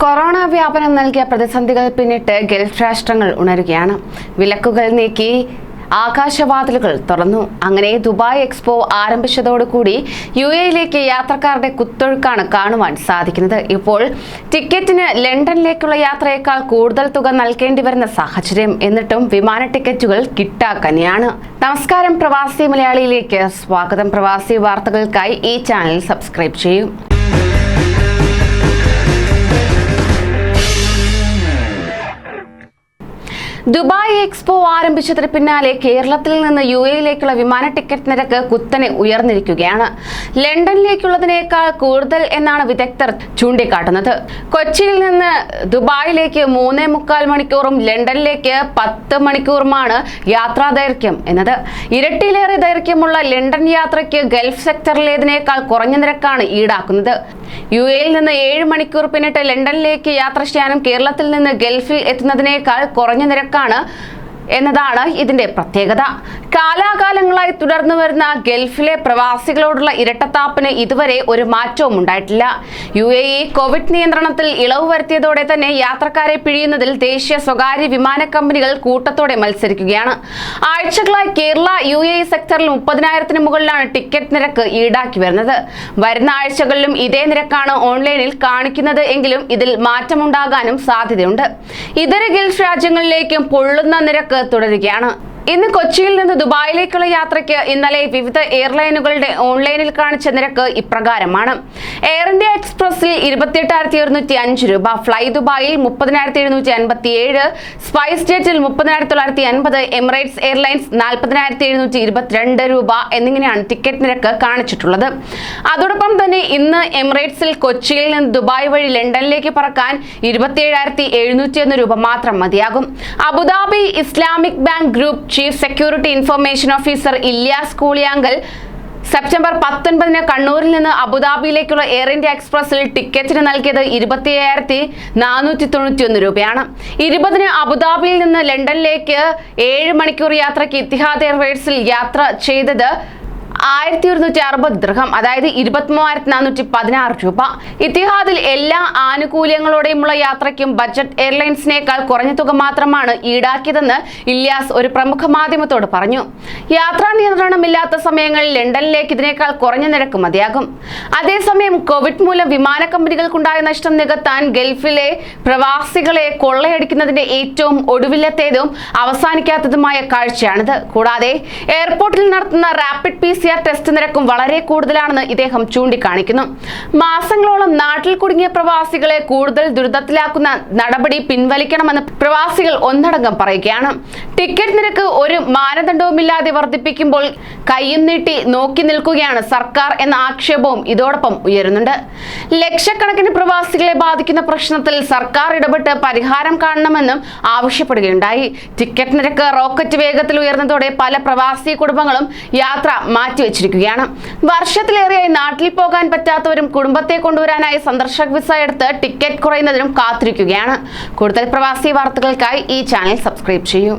Corona വ്യാപനം നൽകിയ പ്രതിസന്ധികൾ പിന്നിട്ട് ഗൾഫ് രാഷ്ട്രങ്ങൾ ഉണരുകയാണ്. വിലക്കുകൾ നീക്കി ആകാശവാതിലുകൾ തുറന്നു. അങ്ങനെ ദുബായ് എക്സ്പോ ആരംഭിച്ചതോടുകൂടി യു എയിലേക്ക് യാത്രക്കാരുടെ കുത്തൊഴുക്കാണ് കാണുവാൻ സാധിക്കുന്നത്. ഇപ്പോൾ ടിക്കറ്റിന് ലണ്ടനിലേക്കുള്ള യാത്രയേക്കാൾ കൂടുതൽ തുക നൽകേണ്ടി വരുന്ന സാഹചര്യം. എന്നിട്ടും വിമാന ടിക്കറ്റുകൾ കിട്ടാക്കനെയാണ്. നമസ്കാരം പ്രവാസി മലയാളിയിലേക്ക്. സ്വാഗതം പ്രവാസി വാർത്തകൾക്കായി ഈ ചാനൽ സബ്സ്ക്രൈബ് ചെയ്യൂ. ദുബായ് എക്സ്പോ ആരംഭിച്ചതിന് പിന്നാലെ കേരളത്തിൽ നിന്ന് യു എയിലേക്കുള്ള വിമാന ടിക്കറ്റ് നിരക്ക് കുത്തനെ ഉയർന്നിരിക്കുകയാണ്. ലണ്ടനിലേക്കുള്ളതിനേക്കാൾ കൂടുതൽ എന്നാണ് വിദഗ്ധർ ചൂണ്ടിക്കാട്ടുന്നത്. കൊച്ചിയിൽ നിന്ന് ദുബായിലേക്ക് മൂന്നേ മുക്കാൽ മണിക്കൂറും ലണ്ടനിലേക്ക് പത്ത് മണിക്കൂറുമാണ് യാത്രാ ദൈർഘ്യം എന്നത്. ഇരട്ടിയിലേറെ ദൈർഘ്യമുള്ള ലണ്ടൻ യാത്രയ്ക്ക് ഗൾഫ് സെക്ടറിലേതിനേക്കാൾ കുറഞ്ഞ നിരക്കാണ് ഈടാക്കുന്നത്. യു എയിൽ നിന്ന് ഏഴ് മണിക്കൂർ പിന്നിട്ട് ലണ്ടനിലേക്ക് യാത്ര ചെയ്യാനും കേരളത്തിൽ നിന്ന് ഗൾഫിൽ എത്തുന്നതിനേക്കാൾ കുറഞ്ഞ നിരക്കാണ് എന്നതാണ് ഇതിന്റെ പ്രത്യേകത. കാലാകാലങ്ങളായി തുടർന്നു വരുന്ന ഗൾഫിലെ പ്രവാസികളോടുള്ള ഇരട്ടത്താപ്പിന് ഇതുവരെ ഒരു മാറ്റവും ഉണ്ടായിട്ടില്ല. യു എ ഇ കോവിഡ് നിയന്ത്രണത്തിൽ ഇളവ് വരുത്തിയതോടെ തന്നെ യാത്രക്കാരെ പിഴിയുന്നതിൽ ദേശീയ സ്വകാര്യ വിമാന കമ്പനികൾ കൂട്ടത്തോടെ മത്സരിക്കുകയാണ്. ആഴ്ചകളായി കേരള യു എ ഇ സെക്ടറിൽ മുപ്പതിനായിരത്തിന് മുകളിലാണ് ടിക്കറ്റ് നിരക്ക് ഈടാക്കി വരുന്നത്. വരുന്ന ആഴ്ചകളിലും ഇതേ നിരക്കാണ് ഓൺലൈനിൽ കാണിക്കുന്നത് എങ്കിലും ഇതിൽ മാറ്റമുണ്ടാകാനും സാധ്യതയുണ്ട്. ഇതര ഗൾഫ് രാജ്യങ്ങളിലേക്കും പൊള്ളുന്ന നിരക്ക് തുടരുകയാണ്. ഇന്ന് കൊച്ചിയിൽ നിന്ന് ദുബായിലേക്കുള്ള യാത്രയ്ക്ക് ഇന്നലെ വിവിധ എയർലൈനുകളുടെ ഓൺലൈനിൽ കാണിച്ച നിരക്ക് ഇപ്രകാരമാണ്. എയർ ഇന്ത്യ എക്സ്പ്രസിൽ ഇരുപത്തിയെട്ടായിരത്തി ഒരുന്നൂറ്റി അഞ്ച് രൂപ ഫ്ലൈ ദുബായിൽ മുപ്പതിനായിരത്തി എഴുന്നൂറ്റി അൻപത്തി ഏഴ് സ്പൈസ് ജെറ്റിൽ മുപ്പതിനായിരത്തി തൊള്ളായിരത്തി അൻപത് എമിറേറ്റ്സ് എയർലൈൻസ് നാൽപ്പതിനായിരത്തി എഴുന്നൂറ്റി ഇരുപത്തിരണ്ട് രൂപ എന്നിങ്ങനെയാണ് ടിക്കറ്റ് നിരക്ക് കാണിച്ചിട്ടുള്ളത്. അതോടൊപ്പം തന്നെ ഇന്ന് എമിറേറ്റ്സിൽ കൊച്ചിയിൽ നിന്ന് ദുബായ് വഴി ലണ്ടനിലേക്ക് പറക്കാൻ ഇരുപത്തിയേഴായിരത്തി എഴുന്നൂറ്റി ഒന്ന് രൂപ മാത്രം മതിയാകും. Abu Dhabi Islamic bank group chief security information officer Ilyas Kooliyankal September പത്തൊൻപതിന് കണ്ണൂരിൽ നിന്ന് അബുദാബിയിലേക്കുള്ള എയർ ഇന്ത്യ എക്സ്പ്രസിൽ ടിക്കറ്റിന് നൽകിയത് ഇരുപത്തിയായിരത്തി നാനൂറ്റി തൊണ്ണൂറ്റി ഒന്ന് രൂപയാണ്. ഇരുപതിന് അബുദാബിയിൽ നിന്ന് ലണ്ടനിലേക്ക് ഏഴ് മണിക്കൂർ യാത്രയ്ക്ക് ഇത്തിഹാദ് എയർവേഴ്സിൽ യാത്ര ചെയ്തത് ആയിരത്തി ഒരുന്നൂറ്റി അറുപത് ദൃഹം അതായത് ഇരുപത്തി മൂവായിരത്തി നാനൂറ്റി പതിനാറ് രൂപ. ഇത്തിഹാദിൽ എല്ലാ ആനുകൂല്യങ്ങളോടെയുമുള്ള യാത്രയ്ക്കും ബജറ്റ് എയർലൈൻസിനേക്കാൾ കുറഞ്ഞ തുക മാത്രമാണ് ഈടാക്കിയതെന്ന് ഇല്യാസ് ഒരു പ്രമുഖ മാധ്യമത്തോട് പറഞ്ഞു. യാത്രാ നിയന്ത്രണമില്ലാത്ത സമയങ്ങളിൽ ലണ്ടനിലേക്ക് ഇതിനേക്കാൾ കുറഞ്ഞ നിരക്ക് മതിയാകും. അതേസമയം കോവിഡ് മൂലം വിമാന കമ്പനികൾക്കുണ്ടായ നഷ്ടം നികത്താൻ ഗൾഫിലെ പ്രവാസികളെ കൊള്ളയടിക്കുന്നതിന്റെ ഏറ്റവും ഒടുവിലത്തേതും അവസാനിക്കാത്തതുമായ കാഴ്ചയാണിത്. കൂടാതെ എയർപോർട്ടിൽ നടത്തുന്ന റാപ്പിഡ് പി ആർ ടെസ്റ്റ് നിരക്കും വളരെ കൂടുതലാണെന്ന് ഇദ്ദേഹം ചൂണ്ടിക്കാണിക്കുന്നു. മാസങ്ങളോളം നാട്ടിൽ കുടുങ്ങിയ പ്രവാസികളെ കൂടുതൽ ദുരിതത്തിലാക്കുന്ന നടപടി പിൻവലിക്കണമെന്ന് പ്രവാസികൾ ഒന്നടങ്കം പറയുകയാണ്. ടിക്കറ്റ് നിരക്ക് ഒരു മാനദണ്ഡവുമില്ലാതെ വർദ്ധിപ്പിക്കുമ്പോൾ കയ്യും നീട്ടി നോക്കി നിൽക്കുകയാണ് സർക്കാർ എന്ന ആക്ഷേപവും ഇതോടൊപ്പം ഉയരുന്നുണ്ട്. ലക്ഷക്കണക്കിന് പ്രവാസികളെ ബാധിക്കുന്ന പ്രശ്നത്തിൽ സർക്കാർ ഇടപെട്ട് പരിഹാരം കാണണമെന്നും ആവശ്യപ്പെടുകയുണ്ടായി. ടിക്കറ്റ് നിരക്ക് റോക്കറ്റ് വേഗത്തിൽ ഉയർന്നതോടെ പല പ്രവാസി കുടുംബങ്ങളും യാത്ര മാറ്റിവെച്ചിരിക്കുകയാണ്. വർഷത്തിലേറെയായി നാട്ടിൽ പോകാൻ പറ്റാത്തവരും കുടുംബത്തെ കൊണ്ടുവരാനായി സന്ദർശക വിസ എടുത്ത് ടിക്കറ്റ് കുറയുന്നതിനും കാത്തിരിക്കുകയാണ്. കൂടുതൽ പ്രവാസി വാർത്തകൾക്കായി ഈ ചാനൽ സബ്സ്ക്രൈബ് ചെയ്യൂ.